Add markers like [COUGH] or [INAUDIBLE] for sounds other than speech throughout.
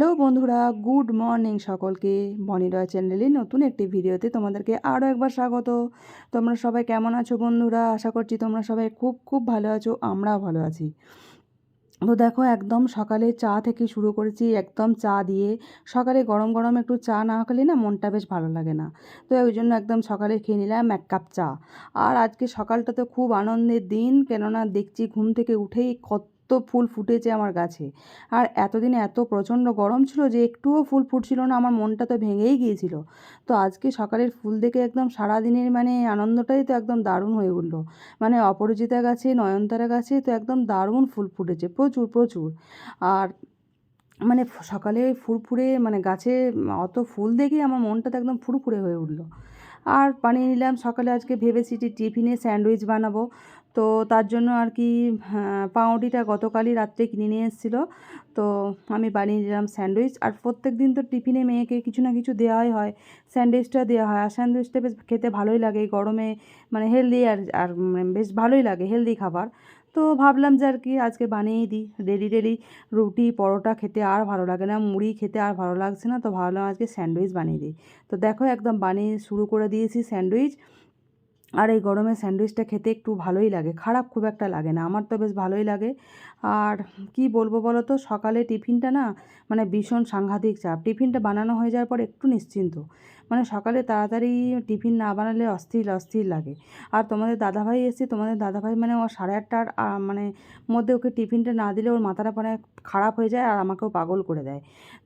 Hello বন্ধুরা, good morning সকলকে। বনিরয় চ্যানেলে নতুন একটি ভিডিওতে তোমাদেরকে আরও একবার স্বাগত। তোমরা সবাই কেমন আছো বন্ধুরা? আশা করছি তোমরা সবাই খুব খুব ভালো আছো, আমরাও ভালো আছি। তো দেখো, একদম সকালে চা থেকে শুরু করেছি, একদম চা দিয়ে। সকালে গরম গরম একটু চা না খেলে না মনটা বেশ ভালো লাগে না। তো ওই জন্য একদম সকালে খেয়ে নিলাম এক কাপ চা। আর আজকে সকালটা তো খুব আনন্দের দিন, কেননা দেখছি ঘুম থেকে উঠেই কত ফুল ফুটেছে আমার গাছে। আর এতদিনে এত প্রচণ্ড গরম ছিল যে একটুও ফুল ফুটছিল না, আমার মনটা তো ভেঙেই গিয়েছিল। তো আজকে সকালের ফুল দেখে একদম সারাদিনের মানে আনন্দটাই তো একদম দারুণ হয়ে উঠল। মানে অপরাজিতা গাছে, নয়নতারা গাছে তো একদম দারুণ ফুল ফুটেছে, প্রচুর প্রচুর। আর মানে সকালে ফুরফুরে মানে গাছে অত ফুল দেখেই আমার মনটা তো একদম ফুরফুরে হয়ে উঠল। আর বানিয়ে নিলাম সকালে আজকে ভেবেছি যে টিফিনে স্যান্ডউইচ বানাবো। তো তার জন্য আর কি হ্যাঁ, পাউরুটিটা গতকালই রাত্রে কিনে নিয়ে এসেছিল। তো আমি বানিয়ে নিলাম স্যান্ডউইচ। আর প্রত্যেক দিন তো টিফিনে মেয়েকে কিছু না কিছু দেওয়াই হয়। স্যান্ডউইচটা দেওয়া হয়। আর স্যান্ডউইচটা বেশ খেতে ভালোই লাগে। গরমে মানে হেলদি আর আর বেশ ভালোই লাগে হেলদি খাবার। তো ভাবলাম যে আর কি আজকে বানিয়েই দিই। ডেলি ডেলি রুটি পরোটা খেতে আর ভালো লাগে না। মুড়ি খেতে আর ভালো লাগছে না। তো ভাবলাম আজকে স্যান্ডউইচ বানিয়ে দিই। তো দেখো একদম বানিয়ে শুরু করে দিয়েছি স্যান্ডউইচ। আর এই গরমে স্যান্ডউইচটা খেতে একটু ভালোই লাগে, খারাপ খুব একটা লাগে না, আমার তো বেশ ভালোই লাগে। আর কি বলব বলো তো, সকালে টিফিনটা না মানে ভীষণ সাংঘাতিক চাপ, টিফিনটা বানানো হয়ে যাওয়ার পর একটু নিশ্চিন্ত। মানে সকালে তাড়াতাড়ি টিফিন না বানালে অস্থির অস্থির লাগে। আর তোমাদের দাদাভাই এসে তোমাদের দাদাভাই মানে ও সাড়ে আটটার মানে মধ্যে ওকে টিফিনটা না দিলে ওর মাথাটা মানে খারাপ হয়ে যায় আর আমাকেও পাগল করে দেয়।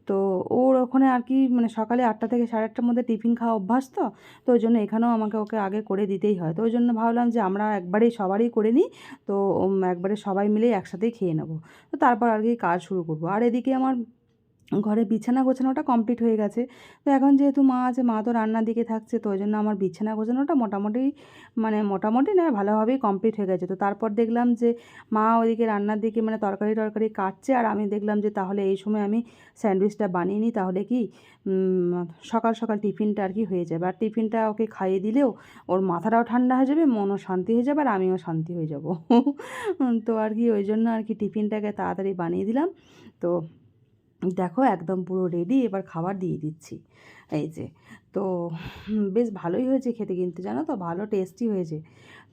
তো ওর ওখানে আর কি মানে সকালে আটটা থেকে সাড়ে আটটার মধ্যে টিফিন খাওয়া অভ্যাস তো তো ওই জন্য এখানেও আমাকে ওকে আগে করে দিতেই হয়। তো ওই জন্য ভাবলাম যে আমরা একবারেই সবারই করে নিই। তো একবারে সবাই মিলেই একসাথেই খেয়ে নেব। তো তারপর আর কি কাজ শুরু করব। আর এদিকে আমার ঘরে বিছানা গোছানোটা কমপ্লিট হয়ে গেছে। তো এখন যেহেতু মা আছে, মা তো রান্নার দিকে থাকছে, তো ওই জন্য আমার বিছানা গোছানোটা মোটামুটি মানে মোটামুটি না, ভালোভাবেই কমপ্লিট হয়ে গেছে। তো তারপর দেখলাম যে মা ওইদিকে রান্নার দিকে মানে তরকারি টরকারি কাটছে, আর আমি দেখলাম যে তাহলে এই সময় আমি স্যান্ডউইচটা বানিয়ে নিই, তাহলে কি সকাল সকাল টিফিনটা আর কি হয়ে যাবে। আর টিফিনটা ওকে খাইয়ে দিলেও ওর মাথাটাও ঠান্ডা হয়ে যাবে, মনও শান্তি হয়ে যাবে, আর আমিও শান্তি হয়ে যাব। [LAUGHS] তো আর কি ওই জন্য আর কি টিফিনটাকে তাড়াতাড়ি বানিয়ে দিলাম। তো দেখো একদম পুরো রেডি এবার খাবার দিয়ে দিচ্ছি। এই যে, তো বেশ ভালোই হয়েছে খেতে কিন্তু, জানো তো? ভালো টেস্টি হয়েছে।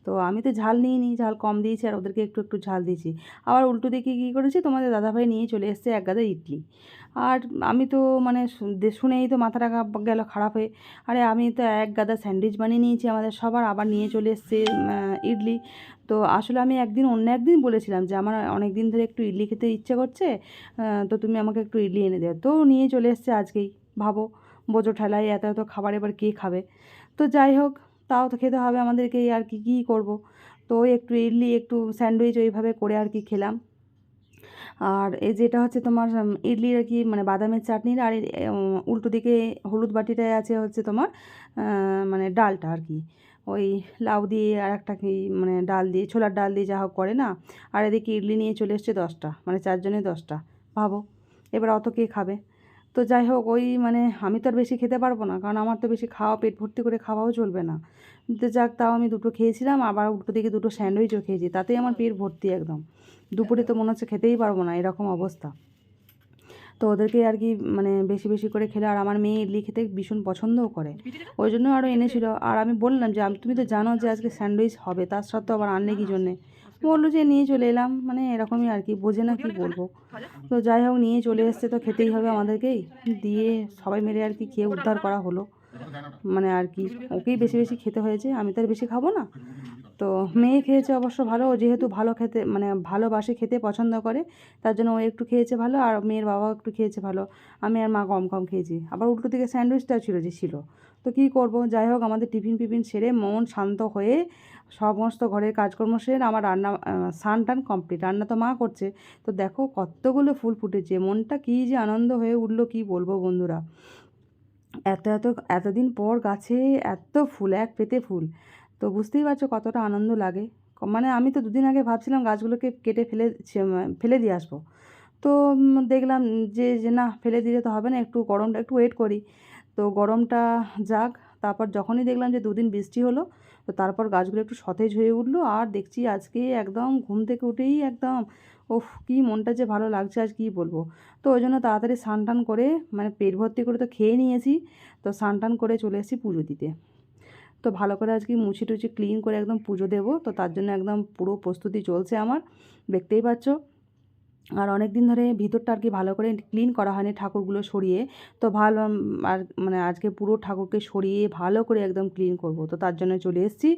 তো আমি তো ঝাল নিয়ে নিই ঝাল কম দিয়েছি আর ওদেরকে একটু একটু ঝাল দিয়েছি। আবার উল্টো দিকে কী করেছি, তোমাদের দাদাভাই নিয়ে চলে এসছে এক গাদা ইডলি। আর আমি তো মানে শুনেই তো মাথা মাথাটা গেল খারাপ হয়ে। আরে আমি তো এক গাদা স্যান্ডউইচ বানিয়ে নিয়েছি আমাদের সবার, আবার নিয়ে চলে এসছে ইডলি। তো আসলে আমি একদিন অন্য একদিন বলেছিলাম যে, আমার অনেক দিন ধরে একটু ইডলি খেতে ইচ্ছে করছে তো তুমি আমাকে একটু ইডলি এনে দেও। তো নিয়ে চলে এসছে আজকেই। ভাবো, বোঝো ঠেলায় এত এত খাবার এবার কে খাবে? তো যাই হোক, তাও তো খেতে হবে আমাদেরকে আর কি, কী করব? তো একটু ইডলি, একটু স্যান্ডউইচ ওইভাবে করে আর কি খেলাম। আর এই যেটা হচ্ছে তোমার ইডলির আর কি মানে বাদামের চাটনির, আর উল্টো দিকে হলুদ বাটিটায় আছে হচ্ছে তোমার মানে ডালটা আর কি। ওই লাউ দিয়ে আর একটা কি মানে ডাল দিয়ে, ছোলার ডাল দিয়ে যা হোক করে না, আর এদিকে ইডলি নিয়ে চলে এসছে দশটা মানে চারজনে দশটা। ভাবো, এবার অত কে খাবে? তো যাই হোক, ওই মানে আমি তো আর বেশি খেতে পারব না, কারণ আমার তো বেশি খাওয়া, পেট ভর্তি করে খাওয়াও চলবে না। তো যাক, তাও আমি দুটো খেয়েছিলাম, আবার উল্টো দিকে দুটো স্যান্ডউইচও খেয়েছি, তাতেই আমার পেট ভর্তি একদম। দুপুরে তো মনে হচ্ছে খেতেই পারব না, এরকম অবস্থা। তো ওদেরকে আর কি মানে বেশি বেশি করে খেলে। আর আমার মেয়ে ইডলি খেতে ভীষণ পছন্দও করে। ওই জন্য আরও এনেছিল। আর আমি বললাম যে তুমি তো জানো যে আজকে স্যান্ডউইচ হবে তার সত্ত্বেও আবার আনলে কি জন্যে? বলল যে নিয়ে চলে এলাম। মানে এরকমই আর কি বোঝে না কি বলব। তো যাই হোক নিয়ে চলে এসছে তো খেতেই হবে আমাদেরকেই। দিয়ে সবাই মিলে আর কি খেয়ে উদ্ধার করা হলো। মানে আর কি ওকেই বেশি বেশি খেতে হয়েছে, আমি তো আর বেশি খাব না। তো মেয়ে খেয়েছে অবশ্য ভালো, ও যেহেতু ভালো খেতে মানে ভালোবাসে, খেতে পছন্দ করে, তার জন্য ও একটু খেয়েছে ভালো, আর মেয়ের বাবাও একটু খেয়েছে ভালো। আমি আর মা কম কম খেয়েছি। আবার উল্টো দিকে স্যান্ডউইচটাও ছিল যে ছিল। তো কী করব? যাই হোক, আমাদের টিফিন ফিফিন সেরে মন শান্ত হয়ে সমস্ত ঘরের কাজকর্ম সেরে আমার রান্না সান টান কমপ্লিট। রান্না তো মা করছে। তো দেখো কতগুলো ফুল ফুটেছে, মনটা কী যে আনন্দ হয়ে উঠল, কী বলব বন্ধুরা? এত এত, এতদিন পর গাছে এত ফুল, এক পেতে ফুল। তো বুঝতেই পারছ কতটা আনন্দ লাগে। মানে আমি তো দুদিন আগে ভাবছিলাম গাছগুলোকে কেটে ফেলে ফেলে দিয়ে আসব। তো দেখলাম যে যে না, ফেলে দিলে তো হবে না, একটু গরমটা, একটু ওয়েট করি। তো গরমটা যাক, তারপর যখনই দেখলাম যে দুদিন বৃষ্টি হলো তো তারপর গাছগুলো একটু সতেজ হয়ে উঠল আর দেখছি আজকে একদম ঘুম থেকে উঠেই একদম ওফ কী মনটা যে ভালো লাগছে আজ কী বলব? তো ওই জন্য তাড়াতাড়ি স্নান টান করে মানে পেট ভর্তি করে তো খেয়ে নিয়েছি, তো স্নান টান করে চলে এসেছি পুজো দিতে। তো ভালো করে আজকে মুছি টুচি ক্লিন করে একদম পুজো দেবো, তো তার জন্য একদম পুরো প্রস্তুতি চলছে আমার, দেখতেই পাচ্ছ। আর অনেক দিন ধরে ভিতরটা আর কি ভালো করে ক্লিন করা হয়নি ঠাকুরগুলো সরিয়ে। তো ভালো আর মানে আজকে পুরো ঠাকুরকে সরিয়ে ভালো করে একদম ক্লিন করব। তো তার জন্য চলে এসেছি।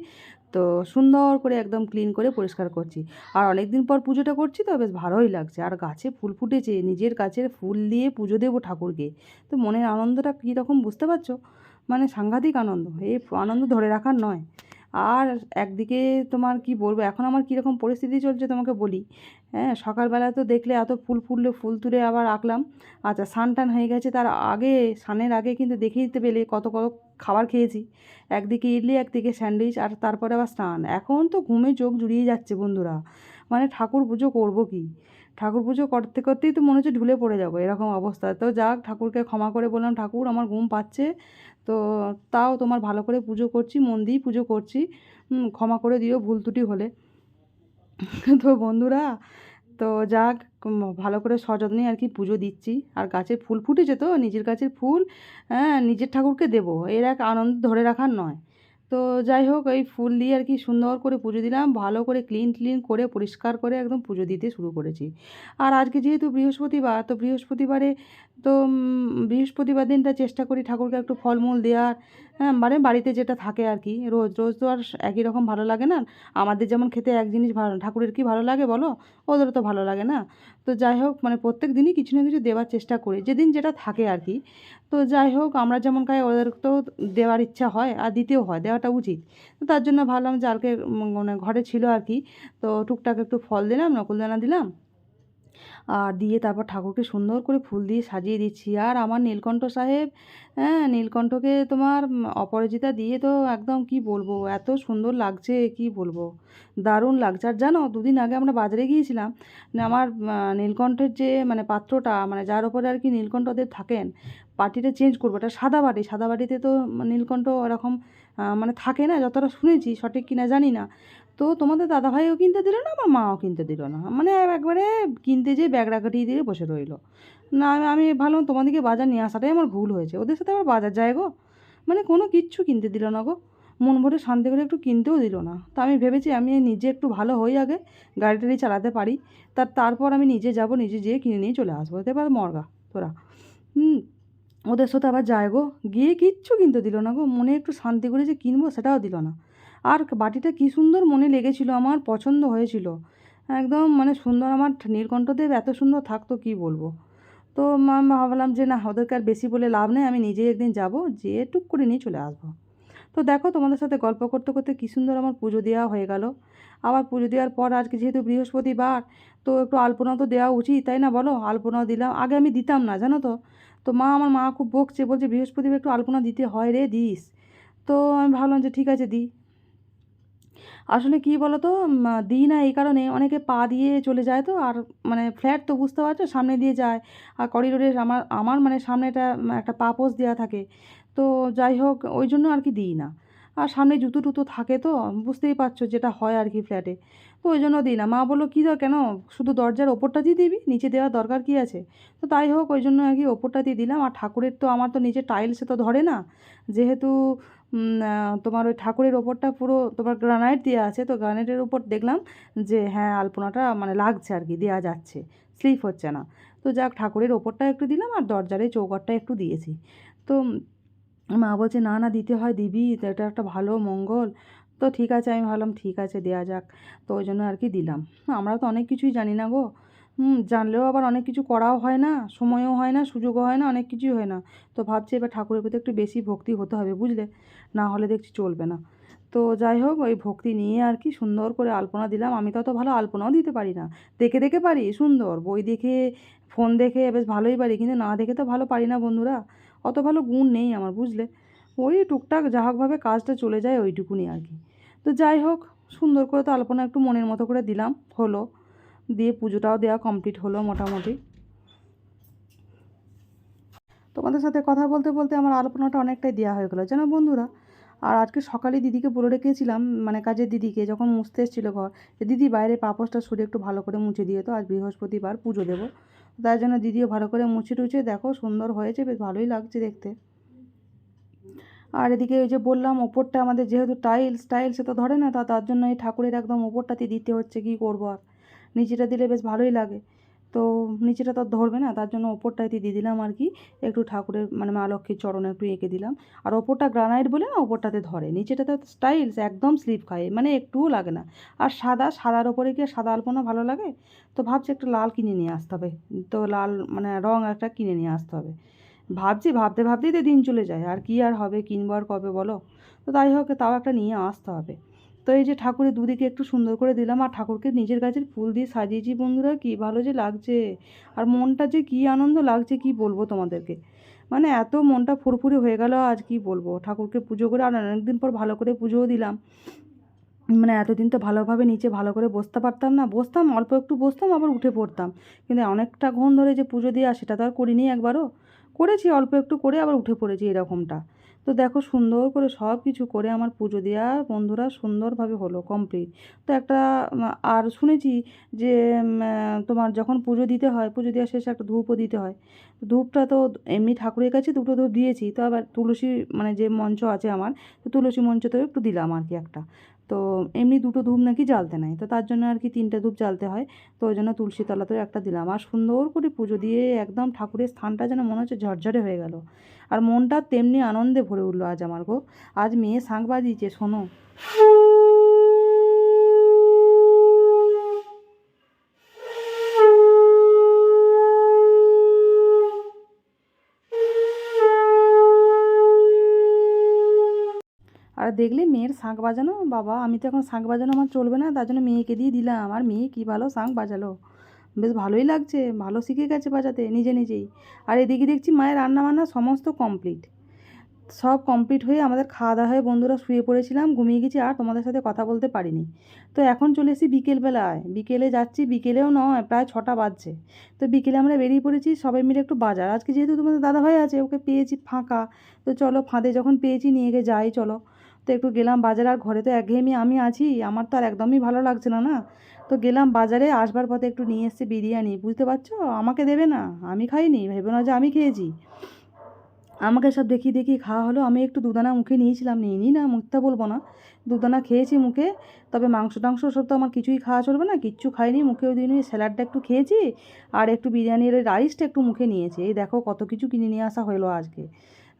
তো সুন্দর করে একদম ক্লিন করে পরিষ্কার করছি। আর অনেক দিন পর পুজোটা করছি তো বেশ ভালোই লাগছে। আর গাছে ফুল ফুটেছে, নিজের গাছের ফুল দিয়ে পুজো দেবো ঠাকুরকে। তো মনের আনন্দটা কী রকম বুঝতে পারছ? মানে সাংঘাতিক আনন্দ। এই আনন্দ ধরে রাখার নয়। আর একদিকে তোমার কি বলব, এখন আমার কীরকম পরিস্থিতি চলছে তোমাকে বলি। হ্যাঁ সকালবেলা তো দেখলে এত ফুল ফুললে ফুল তুলে আবার আঁকলাম। আচ্ছা সান টান হয়ে গেছে, তার আগে সানের আগে কিন্তু দেখে দিতে পেলে কত কত খাবার খেয়েছি। একদিকে ইডলি, একদিকে স্যান্ডউইচ আর তারপরে আবার স্নান। এখন তো ঘুমে চোখ জুড়িয়ে যাচ্ছে বন্ধুরা। মানে ঠাকুর পুজো করব কি? ঠাকুর পুজো করতে করতেই তো মনে হচ্ছে ঢুলে পড়ে যাব, এরকম অবস্থা। তো যাক, ঠাকুরকে ক্ষমা করে বললাম, ঠাকুর, আমার ঘুম পাচ্ছে। তো তাও তোমার ভালো করে পুজো করছি, মন দিয়েই পুজো করছি। ক্ষমা করে দিও, ভুল ত্রুটি হলে। [LAUGHS] তো বন্ধুরা, তো যাক ভালো করে সযত্নে আর কি পুজো দিচ্ছি। আর গাছে ফুল ফুটেছে তো, নিজের গাছের ফুল হ্যাঁ নিজের ঠাকুরকে দেবো। এর এক আনন্দ ধরে রাখার নয়। তো যাই হোক, এই ফুল দিয়ে আর কি সুন্দর করে পুজো দিলাম। ভালো করে ক্লিন ক্লিন করে, পরিষ্কার করে একদম পুজো দিতে শুরু করেছি। আর আজকে যেহেতু বৃহস্পতিবার, তো বৃহস্পতিবারে তো বৃহস্পতিবার দিনটা চেষ্টা করি ঠাকুরকে একটু ফলমূল দেওয়ার। হ্যাঁ মানে বাড়িতে যেটা থাকে আর কি, রোজ রোজ তো আর একই রকম ভালো লাগে না। আমাদের যেমন খেতে এক জিনিস ভালো ঠাকুরের কি ভালো লাগে বলো? ওদেরও তো ভালো লাগে না। তো যাই হোক মানে প্রত্যেক দিনই কিছু না কিছু দেওয়ার চেষ্টা করি। যেদিন যেটা থাকে আর কি তো যাই হোক, আমরা যেমন খাই ওদের তো দেওয়ার ইচ্ছা হয় আর দিতেও হয়, দেওয়াটা উচিত। তো তার জন্য ভাবলাম যে আজকে মানে ঘরে ছিল আর কি, তো টুকটাক একটু ফল দিলাম, নকুলদানা দিলাম। আর দিয়ে তারপর ঠাকুরকে সুন্দর করে ফুল দিয়ে সাজিয়ে দিচ্ছি। আর আমার নীলকণ্ঠ সাহেব হ্যাঁ নীলকণ্ঠকে তোমার অপরাজিতা দিয়ে তো একদম কি বলব, এত সুন্দর লাগছে, কি বলব। দারুণ লাগছে। আর জানো, দুদিন আগে আমরা বাজারে গিয়েছিলাম আমার নীলকণ্ঠের যে মানে পাত্রটা মানে যার ওপরে আর কি নীলকণ্ঠদের থাকেন বাটিটা চেঞ্জ করব। এটা সাদা বাটি সাদা বাটিতে তো নীলকণ্ঠ এরকম আহ, মানে থাকে না যতটা শুনেছি সঠিক কিনা জানি না। তো তোমাদের দাদাভাইও কিনতে দিল না আমার মাও কিনতে দিল না। মানে একবারে কিনতে যেয়ে ব্যাগরা কাটিয়ে দিয়ে বসে রইল। না আমি ভাবলাম তোমাদেরকে বাজার নিয়ে আসাটাই আমার ভুল হয়েছে। ওদের সাথে আবার বাজার যায় গো। মানে কোনো কিচ্ছু কিনতে দিল না গো। মন ভরে শান্তি করে একটু কিনতেও দিল না। তো আমি ভেবেছি আমি নিজে একটু ভালো হই আগে গাড়ি টাড়ি চালাতে পারি। তার তারপর আমি নিজে যাব নিজে যেয়ে কিনে নিয়ে চলে আসব। এতে পারে মর্গা তোরা। হুম ওদের সাথে আবার যায় গো। গিয়ে কিচ্ছু কিনতে দিল না গো। মনে একটু শান্তি করে যে কিনবো সেটাও দিল না। আর বাটিটা কী সুন্দর মনে লেগেছিল, আমার পছন্দ হয়েছিল। একদম মানে সুন্দর, আমার নীলকণ্ঠদেব এত সুন্দর থাকতো কি বলব। তো ভাবলাম যে না, ওদেরকে আর বেশি বলে লাভ নেই, আমি নিজেই একদিন যাব, যেয়ে টুক করে নিয়ে চলে আসব। তো দেখো তোমাদের সাথে গল্প করতে করতে কী সুন্দর আমার পুজো দেওয়া হয়ে গেল। আবার পুজো দেওয়ার পর আজকে যেহেতু বৃহস্পতিবার, তো একটু আলপনা তো দেওয়া উচিত, তাই না বলো? আলপনাও দিলাম। আগে আমি দিতাম না, জানো তো? তো মা আমার মা খুব বকছে বলছে বৃহস্পতিবার একটু আলপনা দিতে হয় রে দিস। তো আমি ভাবলাম যে ঠিক আছে দিই। আসলে কি বলো তো দিই না এই কারণে অনেকে পা দিয়ে চলে যায় তো আর মানে ফ্ল্যাট তো বুঝতে পারছ সামনে দিয়ে যায়। আর করিডোরের আমার আমার মানে সামনে একটা উম, একটা পা দেওয়া থাকে। তো যাই হোক ওই জন্য আর কি দিই না। আর সামনে জুতো টুতো থাকে তো বুঝতেই পারছ যেটা হয় আর কি ফ্ল্যাটে তো ওই জন্য দিই না। মা বলল, কী দাও কেন? শুধু দরজার ওপরটা দিয়ে দিবি? নিচে দেওয়ার দরকার কী আছে? তো তাই হোক, ওই জন্য আর কি ওপরটা দিয়ে দিলাম। আর ঠাকুরের তো আমার তো নিচে টাইলসে তো ধরে না। যেহেতু তোমার ওই ঠাকুরের ওপরটা পুরো তোমার গ্রানাইট দেওয়া আছে, তো গ্রানাইটের ওপর দেখলাম যে হ্যাঁ আলপনাটা মানে লাগছে আর কি দেওয়া যাচ্ছে স্লিপ হচ্ছে না। তো যাক, ঠাকুরের ওপরটা একটু দিলাম আর দরজার এই চৌকাটটা একটু দিয়েছি। তো মা বলছে, না না, দিতে হয়, দিবি, এটা একটা ভালো মঙ্গল। তো ঠিক আছে, আমি ভাবলাম ঠিক আছে দেওয়া যাক। তো ওই জন্য আর কি দিলাম। আমরা তো অনেক কিছুই জানি না গো। জানলেও আবার অনেক কিছু করাও হয় না, সময়ও হয় না, সুযোগও হয় না, অনেক কিছুই হয় না। তো ভাবছি এবার ঠাকুরের প্রতি একটু বেশি ভক্তি হতে হবে, বুঝলে? না হলে দেখছি চলবে না। তো যাই হোক, ওই ভক্তি নিয়ে আর কি সুন্দর করে আলপনা দিলাম। আমি তো অত ভালো আলপনাও দিতে পারি না। দেখে দেখে পারি, সুন্দর। বই দেখে, ফোন দেখে, বেশ ভালোই পারি। কিন্তু না দেখে তো ভালো পারি না বন্ধুরা। অত ভালো গুণ নেই আমার, বুঝলে? ওই টুকটাক যা হোকভাবে কাজটা চলে যায় ওইটুকুনি আর কি। তো যাই হোক, সুন্দর করে তো আলপনা একটু মনের মতো করে দিলাম, হলো। দিয়ে পুজোটাও দেওয়া কমপ্লিট হলো মোটামুটি। তোমাদের সাথে কথা বলতে বলতে আমার আলপনাটা অনেকটাই দেওয়া হয়ে গেলো। জানো বন্ধুরা, আর আজকে সকালে দিদিকে বলে রেখেছিলাম মানে কাজের দিদিকে, যখন মুছতে এসেছিল ঘর দিদি বাইরে পাপোসটা সরে একটু ভালো করে মুছে দিয়ে তো আজ বৃহস্পতিবার পুজো দেবো। তার জন্য দিদিও ভালো করে মুছে টুছে দেখো, সুন্দর হয়েছে, বেশ ভালোই লাগছে দেখতে। আর এদিকে ওই যে বললাম, ওপরটা আমাদের যেহেতু টাইলস টাইলসে তো ধরে না, তা তার জন্য এই ঠাকুরের একদম ওপরটাতে দিতে হচ্ছে, কী করব আর? নিচেটা দিলে বেশ ভালোই লাগে। তো নিচেটা তো ধরবে না, তার জন্য ওপরটাতে দিয়ে দিলাম আর কি, একটু ঠাকুরের মানে মা লক্ষ্মীর চরণে একটু এঁকে দিলাম। আর ওপরটা গ্রানাইট বলে না, ওপরটাতে ধরে। নিচেটাতে স্টাইলস একদম স্লিপ খায় মানে একটুও লাগে না। আর সাদা, সাদার ওপরে গিয়ে সাদা আলপনা ভালো লাগে? তো ভাবছি একটা লাল কিনে নিয়ে আসতে হবে। তো লাল মানে রং একটা কিনে নিয়ে আসতে হবে। ভাবছি, ভাবতে, ভাবতেই তো দিন চলে যায়। আর কি আর হবে, কিনবো আর কবে বলো? তো তাই হোক, তাও একটা নিয়ে আসতে হবে। তো এই যে ঠাকুরের দুদিকে একটু সুন্দর করে দিলাম, আর ঠাকুরকে নিজের গাছের ফুল দিয়ে সাজিয়েছি বন্ধুরা, কি ভালো যে লাগছে। আর মনটা যে কী আনন্দ লাগছে, কি বলব তোমাদেরকে? মানে এত মনটা ফুরফুরে হয়ে গেল, আজ কি বলব? ঠাকুরকে পুজো করে, আর অনেকদিন পর ভালো করে পুজোও দিলাম। মানে এতদিন তো ভালোভাবে নিচে ভালো করে বসতে পারতাম না। বসতাম, অল্প একটু বসতাম, আবার উঠে পড়তাম। কিন্তু অনেকটা ঘন ধরে যে পুজো দেওয়া, সেটা তো আর করিনি একবারও। করেছি, অল্প একটু করে আবার উঠে পড়েছি এরকমটা। তো দেখো সুন্দর করে সব কিছু করে আমার পুজো দেওয়া বন্ধুরা সুন্দরভাবে হলো কমপ্লিট তো একটা, আর শুনেছি যে তোমার যখন পুজো দিতে হয়, পুজো দেওয়ার শেষে একটা ধূপও দিতে হয়। ধূপটা তো এমনি ঠাকুরের কাছে দুটো ধূপ দিয়েছি, তো আবার তুলসী মানে যে মঞ্চ আছে আমার, তো তুলসী মঞ্চতেও একটু দিলাম আর কি একটা। তো এমনি দুটো ধূপ নাকি জ্বালতে নাই। তো তার জন্য আর কি তিনটে ধূপ জ্বালতে হয়। তো ওই জন্য তুলসী তলাতেও একটা দিলাম। আর সুন্দর করে পুজো দিয়ে একদম ঠাকুরের স্থানটা যেন মনে হচ্ছে ঝরঝরে হয়ে গেল। আর মনটা তেমনি আনন্দে ভরে উঠল আজ আমার গো। আজ মেয়ে শাঁখ বাজিয়েছে, শোনো। আর দেখলে মেয়ের শাঁখ বাজানো? বাবা, আমি তো এখন শাঁখ বাজানো আমার চলবে না, তার জন্য মেয়েকে দিয়ে দিলাম। আর মেয়ে কী ভালো শাঁখ বাজালো? বেশ ভালোই লাগছে, ভালো শিখে গেছে বাজাতে, নিজে নিজেই। আর এদিকে দেখছি মায়ের রান্না বান্না সমস্ত কমপ্লিট সব কমপ্লিট হয়ে আমাদের খাওয়া দাওয়া হয়ে বন্ধুরা শুয়ে পড়েছিলাম, ঘুমিয়ে গেছি, আর তোমাদের সাথে কথা বলতে পারিনি। তো এখন চলে এসেছি বিকেলবেলায়। বিকেলে যাচ্ছি, বিকেলেও নয়, প্রায় ছটা বাজছে। তো বিকেলে আমরা বেরিয়ে পড়েছি সবাই মিলে একটু বাজার। আজকে যেহেতু তোমাদের দাদাভাই আছে, ওকে পেয়েছি ফাঁকা। তো চলো ফাঁদে যখন পেয়েছি নিয়ে গিয়ে যাই, চলো। তো একটু গেলাম বাজারে, আর ঘরে তো একঘেয়েমি আমি আছি, আমার তো আর একদমই ভালো লাগছে না না? তো গেলাম বাজারে, আসবার পথে একটু নিয়ে এসছে বিরিয়ানি, বুঝতে পারছ? আমাকে দেবে না, আমি খাইনি, ভেবে না যে আমি খেয়েছি। আমাকে সব দেখি দেখি খাওয়া হলো, আমি একটু দুদানা মুখে নিয়েছিলাম নিয়ে নিই না মুখটা বলব না। দুদানা খেয়েছি মুখে, তবে মাংস টাংস সব তো আমার কিছুই খাওয়া চলবে না, কিচ্ছু খাইনি মুখেও দিইনি স্যালাডটা একটু খেয়েছি, আর একটু বিরিয়ানির রাইসটা একটু মুখে নিয়েছি। এই দেখো কত কিছু কিনে নিয়ে আসা হলো আজকে।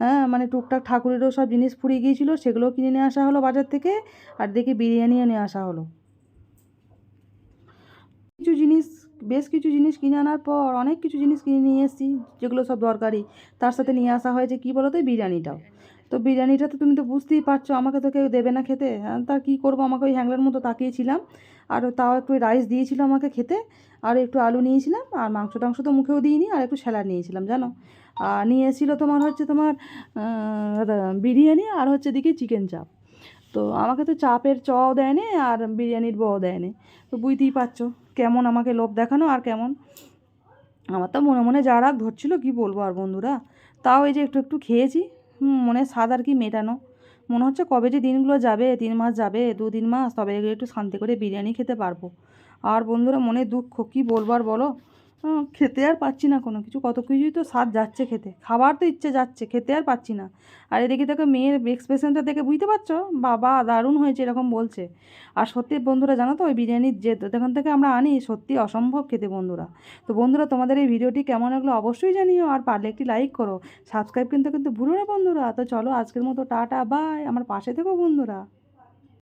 হ্যাঁ মানে টুকটাক ঠাকুরেরও সব জিনিস ফুরিয়ে গিয়েছিল সেগুলোও কিনে নিয়ে আসা হলো বাজার থেকে আর দেখি বিরিয়ানিও নিয়ে আসা হলো। কিছু জিনিস, বেশ কিছু জিনিস কিনে আনার পর অনেক কিছু জিনিস কিনে নিয়ে এসেছি, যেগুলো সব দরকারি। তার সাথে নিয়ে আসা হয়েছে কী বলো তো বিরিয়ানিটাও। তো বিরিয়ানিটা তো তুমি তো বুঝতেই পারছ আমাকে তো কেউ দেবে না খেতে। হ্যাঁ, তা কী করব? আমাকে ওই হ্যাংলার মতো তাকিয়েছিলাম। আর তাও একটু রাইস দিয়েছিল আমাকে খেতে আর একটু আলু নিয়েছিলাম আর মাংস টাংস তো মুখেও দিইনি আর একটু স্যালাড নিয়েছিলাম জানো? আর নিয়ে এসেছিল তোমার হচ্ছে তোমার বিরিয়ানি আর হচ্ছে দিকে চিকেন চাপ তো আমাকে তো চাপের চও দেয়নি আর বিরিয়ানির বও দেয়নি। তো বুঝতেই পারছ কেমন আমাকে লোভ দেখানো আর কেমন। আমার তো মনে মনে যা রাগ ধরছিলো কী বলব আর বন্ধুরা? তাও এই যে একটু একটু খেয়েছি মনে স্বাদ আর কি মেটানো। মনে হচ্ছে কবে যে দিনগুলো যাবে, তিন মাস যাবে, দু তিন মাস, তবে একটু শান্তি করে বিরিয়ানি খেতে পারব। আর বন্ধুরা মনে দুঃখ, কী বলবার বলো? খেতে আর পাচ্ছি না কোনো কিছু। কত কিছুই তো স্বাদ যাচ্ছে খেতে। খাবার তো ইচ্ছে যাচ্ছে, খেতে আর পাচ্ছি না। আর এদিকে দেখো মেয়ের এক্সপ্রেশনটা দেখে বুঝতে পারছ? বাবা, দারুণ হয়েছে এরকম বলছে। আর সত্যি বন্ধুরা, জানো তো, ওই বিরিয়ানির যে যেখান থেকে আমরা আনি সত্যি অসম্ভব খেতে বন্ধুরা। তো বন্ধুরা, তোমাদের এই ভিডিওটি কেমন লাগল অবশ্যই জানিও, আর পারলে একটি লাইক করো। সাবস্ক্রাইব কিন্তু কিন্তু ভুলো না বন্ধুরা। তো চলো, আজকের মতো টাটা বাই আমার পাশে থেকো বন্ধুরা।